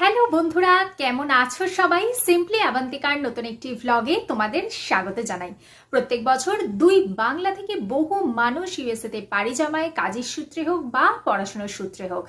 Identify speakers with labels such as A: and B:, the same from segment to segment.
A: Hello বন্ধুরা, কেমন আছো সবাই? সিম্পলি আবান্তিকার নতুন একটি ভ্লগে তোমাদের স্বাগত জানাই। প্রত্যেক বছর দুই বাংলা থেকে বহু মানুষ ইউএসএতে পাড়ি জমায়, কাজের সূত্রে হোক বা পড়াশোনার সূত্রে হোক।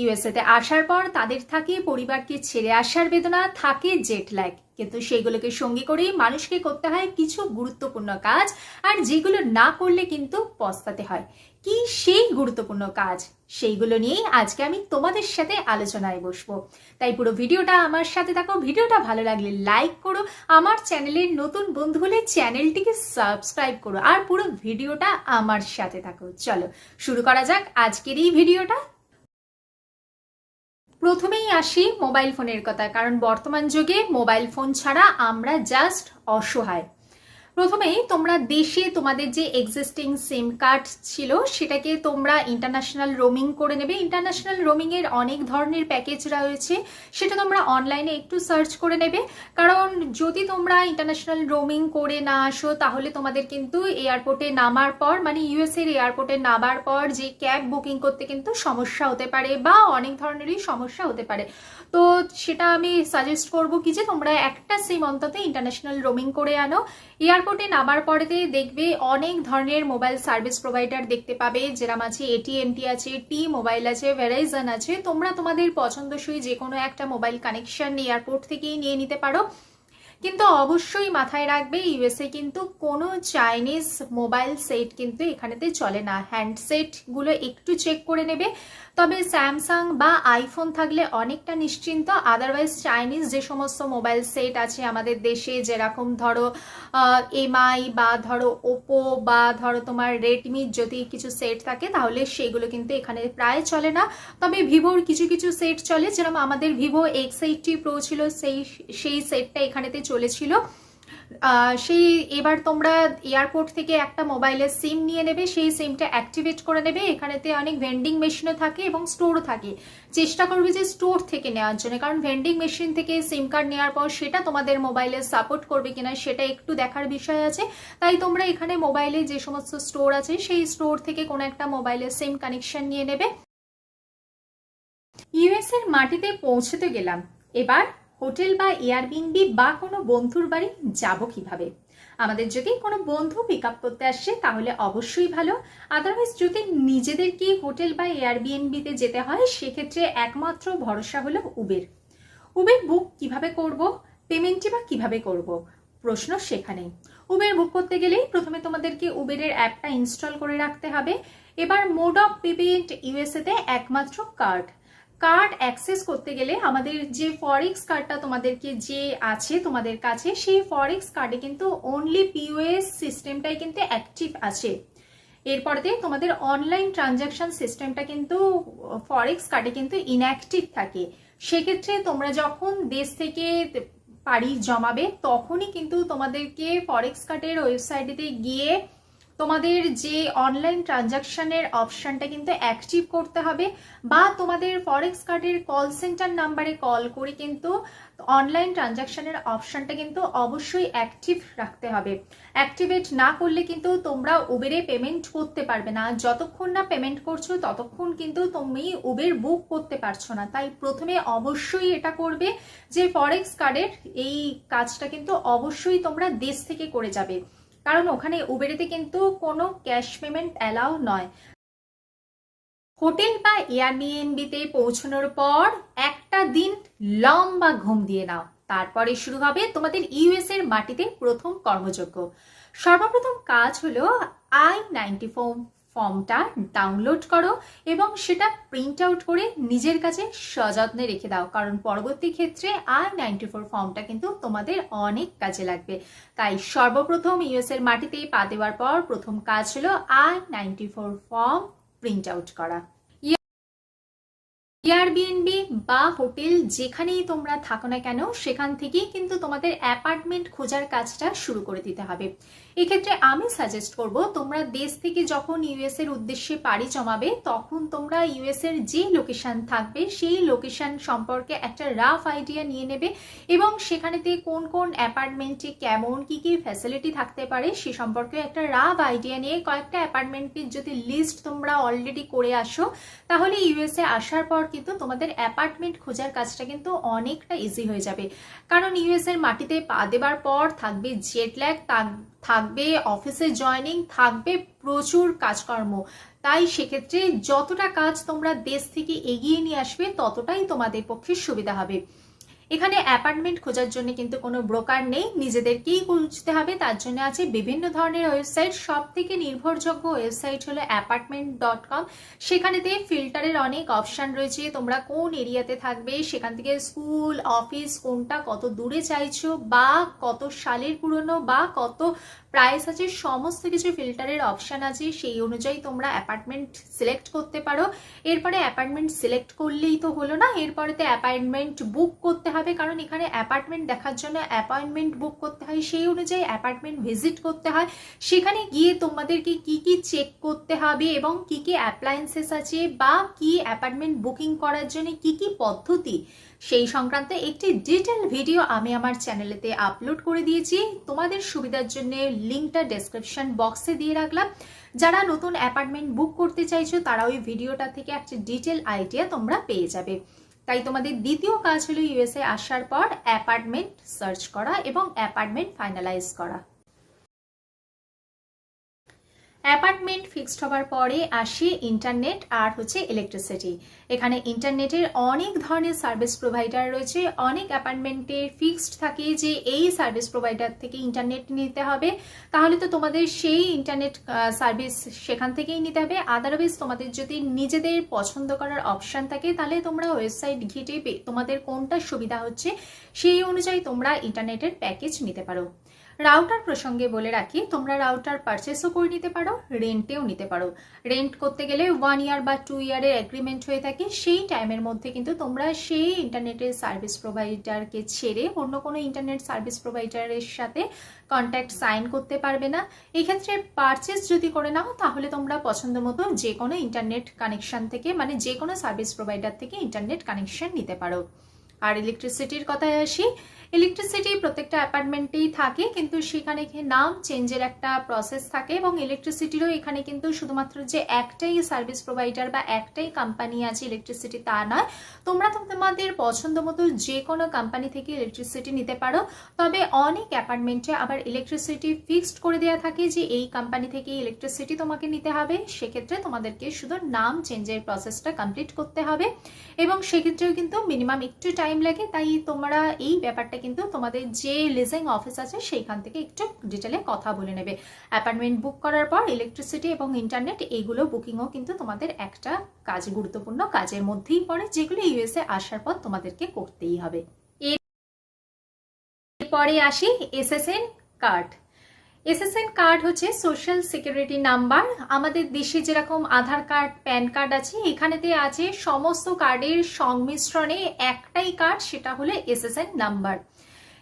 A: ইউএসএতে আসার পর তাদের থাকে, পরিবারকে ছেড়ে আসার বেদনা, থাকে জেট ল্যাগ কিন্তু সেইগুলোকে সঙ্গী করেই মানুষকে করতে হয় কিছু গুরুত্বপূর্ণ কাজ, আর যেগুলো না করলে কিন্তু পস্তাতে হয়। কি সেই গুরুত্বপূর্ণ কাজ? সেইগুলো নিয়েই আজকে আমি তোমাদের সাথে আলোচনায় বসবো। তাই পুরো ভিডিওটা আমার সাথে থাকো। ভিডিওটা ভালো লাগলে লাইক করো। আমার চ্যানেলের নতুন বন্ধু হলে চ্যানেলটিকে সাবস্ক্রাইব করো। আর পুরো ভিডিওটা আমার সাথে থাকো। চলো, শুরু করা যাক আজকের এই ভিডিওটা। প্রথমেই আসি মোবাইল ফোনের কথা। কারণ বর্তমান যুগে মোবাইল ফোন ছাড়া আমরা জাস্ট অসহায়। প্রথমেই তোমরা দেশে তোমাদের যে এক্সিস্টিং সিম কার্ড ছিল, সেটাকে তোমরা ইন্টারন্যাশনাল রোমিং করে নেবে। ইন্টারন্যাশনাল রোমিং এর অনেক ধরনের প্যাকেজ রয়েছে, সেটা তোমরা অনলাইনে একটু সার্চ করে নেবে। কারণ যদি তোমরা ইন্টারন্যাশনাল রোমিং করে না আসো, তাহলে তোমাদের কিন্তু এয়ারপোর্টে নামার পর মানে ইউএস এর এয়ারপোর্টে নামার পর যে ক্যাব বুকিং করতে কিন্তু সমস্যা হতে পারে বা অনেক ধরনেরই সমস্যা হতে পারে। তো সেটা আমি সাজেস্ট করব কি যে তোমরা একটা সিম অন্তত ইন্টারন্যাশনাল রোমিং করে আনো। এয়ারপোর্টে নামার পরেতে দেখবে অনেক ধরনের মোবাইল সার্ভিস প্রোভাইডার দেখতে পাবে। যেরকম আছে এটিএমটি আছে টি মোবাইল আছে ভ্যারাইজান আছে। তোমরা তোমাদের পছন্দসই যে কোনো একটা মোবাইল কানেকশন এয়ারপোর্ট থেকেই নিয়ে নিতে পারো। কিন্তু অবশ্যই মাথায় রাখবে, ইউএসএ কিন্তু কোনো চাইনিজ মোবাইল সেট কিন্তু এখানেতে চলে না। হ্যান্ডসেটগুলো একটু চেক করে নেবে। তবে স্যামসাং বা আইফোন থাকলে অনেকটা নিশ্চিন্ত। আদারওয়াইজ চাইনিজ যে সমস্ত মোবাইল সেট আছে আমাদের দেশে, যেরকম ধরো এমআই বা ধরো ওপো বা ধরো তোমার রেডমির যদি কিছু সেট থাকে, তাহলে সেগুলো কিন্তু এখানে প্রায় চলে না। তবে ভিভোর কিছু কিছু সেট চলে। যেরকম আমাদের ভিভো এক্স এইটটি প্রো ছিল, সেই সেই সেটটা এখানেতে চলেছিল। সেই এবার তোমরা এয়ারপোর্ট থেকে একটা মোবাইলের সিম নিয়ে নেবে, সেই সিমটা অ্যাক্টিভেট করে নেবে। এখানেতে অনেক ভেন্ডিং মেশিনও থাকে এবং স্টোরও থাকে। চেষ্টা করবে যে স্টোর থেকে নেওয়ার জন্য, কারণ ভেন্ডিং মেশিন থেকে সিম কার্ড নেওয়ার পর সেটা তোমাদের মোবাইলে সাপোর্ট করবে কিনা সেটা একটু দেখার বিষয় আছে। তাই তোমরা এখানে মোবাইলে যে সমস্ত স্টোর আছে, সেই স্টোর থেকে কোনো একটা মোবাইলের সিম কানেকশন নিয়ে নেবে। ইউএস এর মাটিতে পৌঁছতে গেলাম। এবার হোটেল বা এয়ারবিনবি বা কোনো বন্ধুর বাড়ি যাব কীভাবে? আমাদের যদি কোনো বন্ধু পিক আপ করতে আসে, তাহলে অবশ্যই ভালো। আদারওয়াইজ যদি নিজেদেরকে হোটেল বা এয়ারবিএনবিতে যেতে হয়, সেক্ষেত্রে একমাত্র ভরসা হলো উবের উবের বুক কীভাবে করব? পেমেন্টটি বা কীভাবে করব? প্রশ্ন সেখানেই। উবের বুক করতে গেলেই প্রথমে তোমাদেরকে উবেরের অ্যাপটা ইনস্টল করে রাখতে হবে। এবার মোড অফ পেমেন্ট ইউএসএতে একমাত্র কার্ড কার্ড অ্যাক্সেস করতে গেলে আমাদের যে ফরেক্স কার্ডটা তোমাদেরকে যে আছে, তোমাদের কাছে, সেই ফরেক্স কার্ডে কিন্তু অনলি পিওএস সিস্টেমটাই কিন্তু অ্যাক্টিভ আছে। এরপরে তোমাদের অনলাইন ট্রানজাকশন সিস্টেমটা কিন্তু ফরেক্স কার্ডে কিন্তু ইনঅ্যাক্টিভ থাকে। সেক্ষেত্রে তোমরা যখন দেশ থেকে পাড়ি জমাবে, তখনই কিন্তু তোমাদেরকে ফরেক্স কার্ডের ওয়েবসাইটেতে গিয়ে তোমাদের যে অনলাইন ট্রানজাকশনের অপশানটা কিন্তু অ্যাক্টিভ করতে হবে বা তোমাদের ফরেক্স কার্ডের কল সেন্টার নাম্বারে কল করে কিন্তু অনলাইন ট্রানজাকশনের অপশানটা কিন্তু অবশ্যই অ্যাক্টিভ রাখতে হবে। অ্যাক্টিভেট না করলে কিন্তু তোমরা উবেরে পেমেন্ট করতে পারবে না। যতক্ষণ না পেমেন্ট করছ, ততক্ষণ কিন্তু তুমি উবের বুক করতে পারছ না। তাই প্রথমে অবশ্যই এটা করবে যে ফরেক্স কার্ডের এই কাজটা কিন্তু অবশ্যই তোমরা দেশ থেকে করে যাবে। কারণ ওখানে উবেরেতে কিন্তু কোনো ক্যাশ পেমেন্ট অ্যালাউ নয়। হোটেল বা এয়ারবিএনবিতে পৌঁছানোর পর একটা দিন লম্বা ঘুম দিয়ে নাও। তারপরে শুরু হবে তোমাদের ইউএস এর মাটিতে প্রথম কর্মযোগ্য সর্বপ্রথম কাজ হলো আই নাইনটি ফোর ফর্মটা ডাউনলোড করো এবং সেটা প্রিন্ট আউট করে নিজের কাছে সযত্নে রেখে দাও। কারণ পরবর্তী ক্ষেত্রে আর নাইনটি ফোর ফর্মটা কিন্তু তোমাদের অনেক কাজে লাগবে। তাই সর্বপ্রথম ইউএস এর মাটিতে পা দেওয়ার পর প্রথম কাজ হলো আর ninety four form print out করা। এয়ারবিএনবি বা হোটেল যেখানেই তোমরা থাকো না কেন, সেখান থেকেই কিন্তু তোমাদের অ্যাপার্টমেন্ট খোঁজার কাজটা শুরু করে দিতে হবে। এক্ষেত্রে আমি সাজেস্ট করব, তোমরা দেশ থেকে যখন ইউএস এর উদ্দেশ্যে পাড়ি জমাবে, তখন তোমরা ইউএস এর যে লোকেশন থাকবে, সেই লোকেশন সম্পর্কে একটা রাফ আইডিয়া নিয়ে নেবে এবং সেখানেতে কোন কোন অ্যাপার্টমেন্টে কেমন, কি কি ফ্যাসিলিটি থাকতে পারে, সে সম্পর্কে একটা রাফ আইডিয়া নিয়ে কয়েকটা অ্যাপার্টমেন্টের যদি লিস্ট তোমরা অলরেডি করে আসো, তাহলে ইউএসএ আসার পর কিন্তু তোমাদের অ্যাপার্টমেন্ট খোঁজার কাজটা কিন্তু অনেকটা ইজি হয়ে যাবে। কারণ ইউএস এর মাটিতে পা দেবার পর থাকবে জেট ল্যাগ থাকবে অফিসে জয়নিং থাকবে প্রচুর কাজকর্ম। তাই সেক্ষেত্রে যতটা কাজ তোমরা দেশ থেকে এগিয়ে নিয়ে আসবে, ততটাই তোমাদের পক্ষে সুবিধা হবে। এখানে অ্যাপার্টমেন্ট খোঁজার জন্য কিন্তু কোনো ব্রোকার নেই। নিজেদেরকেই খুঁজতে হবে তার জন্য আছে বিভিন্ন ধরনের ওয়েবসাইট। সব থেকে নির্ভরযোগ্য ওয়েবসাইট হলো অ্যাপার্টমেন্ট ডট কম। সেখানেতে ফিল্টারের অনেক অপশান রয়েছে। তোমরা কোন এরিয়াতে থাকবে, সেখান থেকে স্কুল, অফিস, কোনটা কত দূরে চাইছো, বা কত সালের পুরনো, বা কত প্রাইস আছে, সমস্ত কিছু ফিল্টারের অপশান আছে, সেই অনুযায়ী তোমরা অ্যাপার্টমেন্ট সিলেক্ট করতে পারো। এরপরে অ্যাপার্টমেন্ট সিলেক্ট করলেই তো হলো না, এরপরেতে অ্যাপয়েন্টমেন্ট বুক করতে হবে, কারণ এখানে অ্যাপার্টমেন্ট দেখার জন্য অ্যাপয়েন্টমেন্ট বুক করতে হয়, সেই অনুযায়ী অ্যাপার্টমেন্ট ভিজিট করতে হয়। সেখানে গিয়ে তোমাদেরকে কি কি চেক করতে হবে এবং কি কি অ্যাপ্লায়েন্সেস আছে বা কি অ্যাপার্টমেন্ট বুকিং করার জন্য কি কি পদ্ধতি, সেই সংক্রান্ত একটি ডিটেল ভিডিও আমি আমার চ্যানেলেতে আপলোড করে দিয়েছি। তোমাদের সুবিধার জন্য লিঙ্কটা ডেসক্রিপশন বক্সে দিয়ে রাখলাম। যারা নতুন অ্যাপার্টমেন্ট বুক করতে চাইছো, তারা ওই ভিডিওটা থেকে একটা ডিটেল আইডিয়া তোমরা পেয়ে যাবে। তাই তোমাদের দ্বিতীয় কাজ হলো ইউএসএ আসার পর অ্যাপার্টমেন্ট সার্চ করা এবং অ্যাপার্টমেন্ট ফাইনালাইজ করা। অ্যাপার্টমেন্ট ফিক্সড হবার পরে আসে ইন্টারনেট আর হচ্ছে ইলেকট্রিসিটি এখানে ইন্টারনেটের অনেক ধরনের সার্ভিস প্রোভাইডার রয়েছে। অনেক অ্যাপার্টমেন্টে ফিক্সড থাকে যে এই সার্ভিস প্রোভাইডার থেকে ইন্টারনেট নিতে হবে। তাহলে তো তোমাদের সেই ইন্টারনেট সার্ভিস সেখান থেকেই নিতে হবে। আদারওয়াইজ তোমাদের যদি নিজেদের পছন্দ করার অপশান থাকে, তাহলে তোমরা ওয়েবসাইট ঘেটে তোমাদের কোনটা সুবিধা হচ্ছে সেই অনুযায়ী তোমরা ইন্টারনেটের প্যাকেজ নিতে পারো। রাউটার প্রসঙ্গে বলে রাখি, তোমরা রাউটার পারচেসও করে নিতে পারো রেন্টেও নিতে পারো। রেন্ট করতে গেলে ওয়ান ইয়ার বা টু ইয়ারের এগ্রিমেন্ট হয়ে থাকে। সেই টাইমের মধ্যে কিন্তু তোমরা সেই ইন্টারনেটের সার্ভিস প্রোভাইডারকে ছেড়ে অন্য কোনো ইন্টারনেট সার্ভিস প্রোভাইডারের সাথে কন্ট্যাক্ট সাইন করতে পারবে না। এক্ষেত্রে পারচেস যদি করে নাও, তাহলে তোমরা পছন্দ মতো যে কোনো ইন্টারনেট কানেকশন থেকে মানে যে কোনো সার্ভিস প্রোভাইডার থেকে ইন্টারনেট কানেকশন নিতে পারো। আর ইলেকট্রিসিটির কথায় আসি ইলেকট্রিসিটি প্রত্যেকটা অ্যাপার্টমেন্টেই থাকে, কিন্তু সেখানে নাম চেঞ্জের একটা প্রসেস থাকে এবং ইলেকট্রিসিটিরও এখানে কিন্তু শুধুমাত্র যে একটাই সার্ভিস প্রোভাইডার বা একটাই কোম্পানি আছে ইলেকট্রিসিটি তা নয়। তোমরা তোমাদের পছন্দ মতো যে কোনো কোম্পানি থেকে ইলেকট্রিসিটি নিতে পারো, তবে অনেক অ্যাপার্টমেন্টে আবার ইলেকট্রিসিটি ফিক্সড করে দেওয়া থাকে যে এই কোম্পানি থেকে ইলেকট্রিসিটি তোমাকে নিতে হবে, সেক্ষেত্রে তোমাদেরকে শুধু নাম চেঞ্জের প্রসেসটা কমপ্লিট করতে হবে এবং সেক্ষেত্রেও কিন্তু মিনিমাম একটু টাইম লাগে, তাই তোমরা এই ব্যাপারটা কিন্তু তোমাদের যে লিজিং অফিস আছে সেইখান থেকে একটু ডিটেলে কথা বলে নেবে। অ্যাপার্টমেন্ট বুক করার পর ইলেকট্রিসিটি এবং ইন্টারনেট এইগুলো বুকিংও কিন্তু তোমাদের একটা কাজ, গুরুত্বপূর্ণ কাজের মধ্যেই পড়ে, যেগুলো ইউএসএ আসার পর তোমাদেরকে করতেই হবে। এরপরে আসি এসএসএন কার্ড এসএসএন কার্ড হচ্ছে সোশ্যাল সিকিউরিটি নাম্বার আমাদের দেশে যেরকম আধার কার্ড, প্যান কার্ড আছে, এখানেতে আছে সমস্ত কার্ডের সংমিশ্রণে একটাই কার্ড, সেটা হলো এসএসএন নাম্বার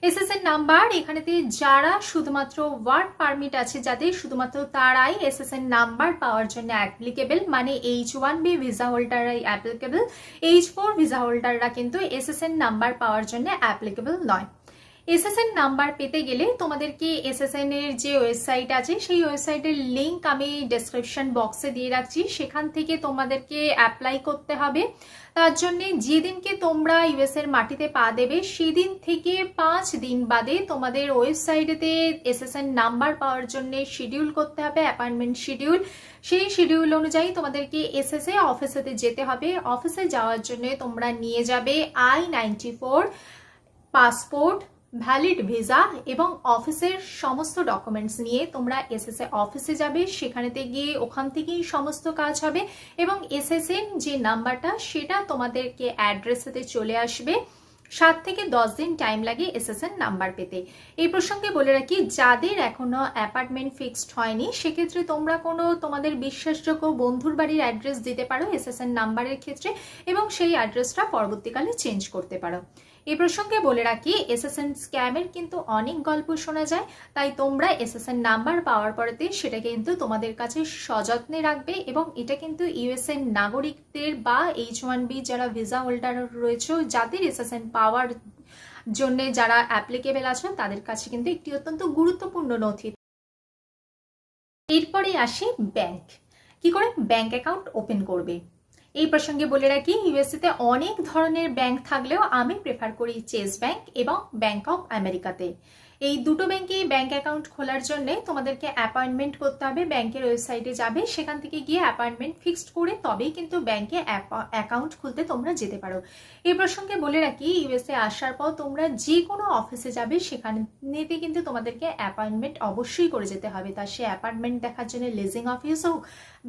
A: এসএসএন নাম্বার এখানেতে যারা শুধুমাত্র ওয়ার্ক পারমিট আছে, যাদের শুধুমাত্র তারাই এসএসএন নাম্বার পাওয়ার জন্য অ্যাপ্লিকেবল মানে এইচ ওয়ান বি ভিসা হোল্ডাররাই অ্যাপ্লিকেবল এইচ ফোর ভিসা হোল্ডাররা কিন্তু এসএসএন নাম্বার পাওয়ার জন্য অ্যাপ্লিকেবল নয়। এসএসএন নাম্বার পেতে গেলে তোমাদেরকে এসএসএন এর যে ওয়েবসাইট আছে, সেই ওয়েবসাইটের লিঙ্ক আমি ডেসক্রিপশন বক্সে দিয়ে রাখছি। সেখান থেকে তোমাদেরকে অ্যাপ্লাই করতে হবে। তার জন্যে যেদিনকে তোমরা ইউএস এর মাটিতে পা দেবে, সেদিন থেকে পাঁচ দিন বাদে তোমাদের ওয়েবসাইটেতে এসএসএন নাম্বার পাওয়ার জন্য শিডিউল করতে হবে অ্যাপয়েন্টমেন্ট শিডিউল সেই শিডিউল অনুযায়ী তোমাদেরকে এসএসএ অফিসেতে যেতে হবে। অফিসে যাওয়ার জন্য তোমরা নিয়ে যাবে I ninety four passport valid visa এবং অফিসের সমস্ত ডকুমেন্টস নিয়ে তোমরা এসএসএ অফিসে যাবে, সেখানেতে গিয়ে ওখান থেকেই সমস্ত কাজ হবে এবং এসএসএন যে নাম্বারটা, সেটা তোমাদেরকে অ্যাড্রেসেতে চলে আসবে। সাত থেকে দশ দিন টাইম লাগে এসএসএন নাম্বার পেতে। এই প্রসঙ্গে বলে রাখি, যাদের এখনও অ্যাপার্টমেন্ট ফিক্সড হয়নি, সেক্ষেত্রে তোমরা কোনো তোমাদের বিশ্বাসযোগ্য বন্ধুর বাড়ির অ্যাড্রেস দিতে পারো এসএসএন নাম্বারের ক্ষেত্রে এবং সেই অ্যাড্রেসটা পরবর্তীকালে চেঞ্জ করতে পারো। এই প্রসঙ্গে বলে রাখি এসএসএন স্ক্যামের কিন্তু অনেক গল্প শোনা যায়, তাই তোমরা এসএসএন নাম্বার পাওয়ার পরেতে সেটা কিন্তু তোমাদের কাছে সযত্নে রাখবে এবং এটা কিন্তু ইউএসএন নাগরিকদের বা এইচ ওয়ান বি যারা ভিসা হোল্ডার রয়েছে, যাদের এসএসএন পাওয়ার জন্য যারা অ্যাপ্লিকেবেল আছেন তাদের কাছে কিন্তু একটি অত্যন্ত গুরুত্বপূর্ণ নথি। এরপরে আসে ব্যাংক কি করে? ব্যাংক অ্যাকাউন্ট ওপেন করবে। এই প্রসঙ্গে বলে রাখি ইউএসএতে অনেক ধরনের ব্যাংক থাকলেও আমি প্রেফার করি চেস ব্যাংক এবং ব্যাংক অফ আমেরিকাতে এই দুটো ব্যাংকে ব্যাংক অ্যাকাউন্ট খোলার জন্য তোমাদেরকে অ্যাপয়েন্টমেন্ট করতে হবে। ব্যাংকের ওয়েবসাইটে যাবে, সেখান থেকে গিয়ে অ্যাপয়েন্টমেন্ট ফিক্সড করে তবেই কিন্তু ব্যাংকে অ্যাকাউন্ট খুলতে তোমরা যেতে পারো। এই প্রসঙ্গে বলে রাখি, ইউএসএ আসার পর তোমরা যে কোনো অফিসে যাবে, সেখানেতে কিন্তু তোমাদেরকে অ্যাপয়েন্টমেন্ট অবশ্যই করে যেতে হবে। তা সে অ্যাপয়েন্টমেন্ট দেখার জন্য লিজিং অফিস হোক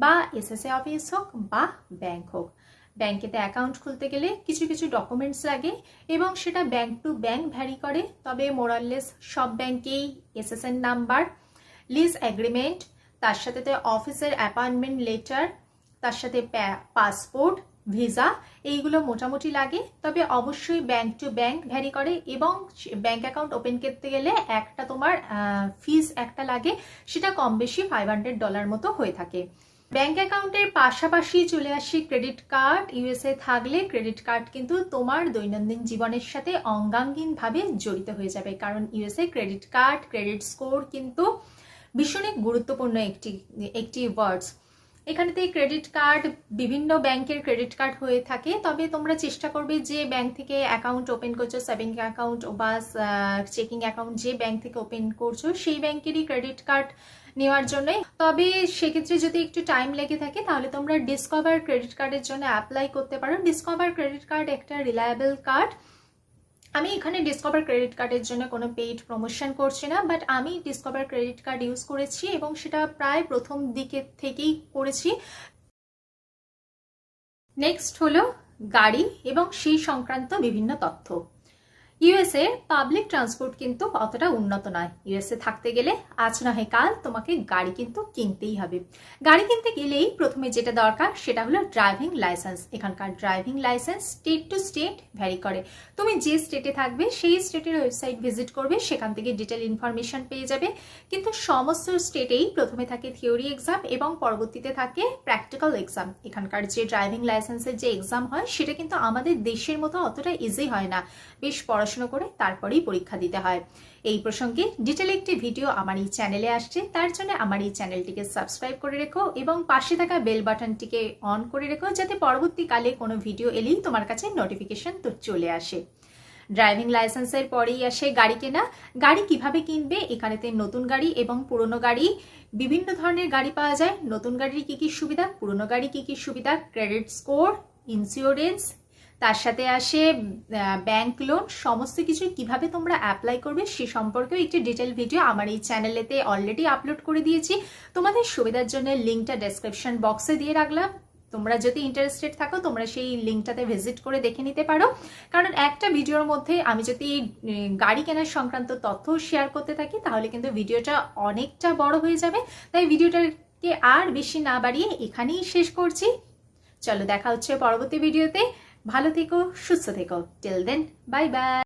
A: বা এসএসএ অফিস হোক বা ব্যাংক হোক। ব্যাংকেতে অ্যাকাউন্ট খুলতে গেলে কিছু কিছু ডকুমেন্টস লাগে এবং সেটা ব্যাংক টু ব্যাংক ভ্যারি করে। তবে মোরাললেস সব ব্যাংকেই এসএসএন নাম্বার, লিজ অ্যাগ্রিমেন্ট, তার সাথে তো অফিসের অ্যাপয়েন্টমেন্ট লেটার, তার সাথে পাসপোর্ট, ভিসা, এইগুলো মোটামুটি লাগে। তবে অবশ্যই ব্যাংক টু ব্যাংক ভ্যারি করে এবং ব্যাংক অ্যাকাউন্ট ওপেন করতে গেলে একটা তোমার ফিস একটা লাগে, সেটা কম বেশি ফাইভ হান্ড্রেড ডলার মতো হয়ে থাকে। ব্যাংক অ্যাকাউন্টের পাশাপাশি চলে আসি ক্রেডিট কার্ড। ইউএসএ থাকলে ক্রেডিট কার্ড কিন্তু তোমার দৈনন্দিন জীবনের সাথে অঙ্গাঙ্গীনভাবে জড়িত হয়ে যাবে। কারণ USA credit card, credit score কিন্তু ভীষণই গুরুত্বপূর্ণ একটি একটি ওয়ার্ডস এখানেতে ক্রেডিট কার্ড বিভিন্ন ব্যাংকের ক্রেডিট কার্ড হয়ে থাকে। তবে তোমরা চেষ্টা করবে যে ব্যাংক থেকে অ্যাকাউন্ট ওপেন করছ সেভিং অ্যাকাউন্ট বা চেকিং অ্যাকাউন্ট যে ব্যাংক থেকে ওপেন করছ, সেই ব্যাংকেরই ক্রেডিট কার্ড নেওয়ার জন্য তবে সেক্ষেত্রে যদি একটু টাইম লেগে থাকে, তাহলে তোমরা ডিসকভার ক্রেডিট কার্ডের জন্য অ্যাপ্লাই করতে পারো। ডিসকভার ক্রেডিট কার্ড একটা রিলায়েবল কার্ড আমি এখানে ডিসকভার ক্রেডিট কার্ডের জন্য কোনো পেইড প্রমোশন করছি না বাট আমি ডিসকভার ক্রেডিট কার্ড ইউজ করেছি এবং সেটা প্রায় প্রথম দিকে থেকেই করেছি। নেক্সট হলো গাড়ি এবং সেই সংক্রান্ত বিভিন্ন তথ্য। ইউএসএ পাবলিক ট্রান্সপোর্ট কিন্তু অতটা উন্নত নয়। ইউএসএ থাকতে গেলে আজ না হয় কাল তোমাকে গাড়ি কিন্তু কিনতেই হবে। গাড়ি কিনতে গেলেই প্রথমে যেটা দরকার সেটা হলো ড্রাইভিং লাইসেন্স এখানকার driving license state to state vary করে। তুমি যে স্টেটে থাকবে সেই স্টেটের ওয়েবসাইট ভিজিট করবে, সেখান থেকে ডিটেল ইনফরমেশন পেয়ে যাবে। কিন্তু সমস্ত স্টেটেই প্রথমে থাকে থিওরি এক্সাম এবং পরবর্তীতে থাকে প্র্যাকটিক্যাল এক্সাম এখানকার যে ড্রাইভিং লাইসেন্সের যে এক্সাম হয়, সেটা কিন্তু আমাদের দেশের মতো অতটা ইজি হয় না। বেশ পড়াশোনা করে তারপরেই পরীক্ষা দিতে হয়। এই প্রসঙ্গে ডিটেল একটি ভিডিও আমার এই চ্যানেলে আসছে। তার জন্য আমার এই চ্যানেলটিকে সাবস্ক্রাইব করে রেখো এবং পাশে থাকা বেল বাটনটিকে অন করে রেখো যাতে পরবর্তীকালে কোনো ভিডিও এলেই তোমার কাছে নোটিফিকেশন তো চলে আসে। ড্রাইভিং লাইসেন্সের পরেই আসে গাড়ি কেনা। গাড়ি কীভাবে কিনবে? এখানেতে নতুন গাড়ি এবং পুরনো গাড়ি, বিভিন্ন ধরনের গাড়ি পাওয়া যায়। নতুন গাড়ির কি কি সুবিধা? পুরনো গাড়ি কি কি সুবিধা? ক্রেডিট স্কোর ইন্স্যুরেন্স তার সাথে আসে ব্যাংক লোন সমস্ত কিছু কীভাবে তোমরা অ্যাপ্লাই করবে সে সম্পর্কেও একটি ডিটেল ভিডিও আমার এই চ্যানেলেতে অলরেডি আপলোড করে দিয়েছি। তোমাদের সুবিধার জন্য লিঙ্কটা ডেসক্রিপশন বক্সে দিয়ে রাখলাম। তোমরা যদি ইন্টারেস্টেড থাকো, তোমরা সেই লিঙ্কটাতে ভিজিট করে দেখে নিতে পারো। কারণ একটা ভিডিওর মধ্যে আমি যদি গাড়ি কেনার সংক্রান্ত তথ্য শেয়ার করতে থাকি, তাহলে কিন্তু ভিডিওটা অনেকটা বড় হয়ে যাবে। তাই ভিডিওটাকে আর বেশি না বাড়িয়ে এখানেই শেষ করছি। চলো দেখা হচ্ছে পরবর্তী ভিডিওতে ভালো থেকো সুস্থ থেকো। Till then bye bye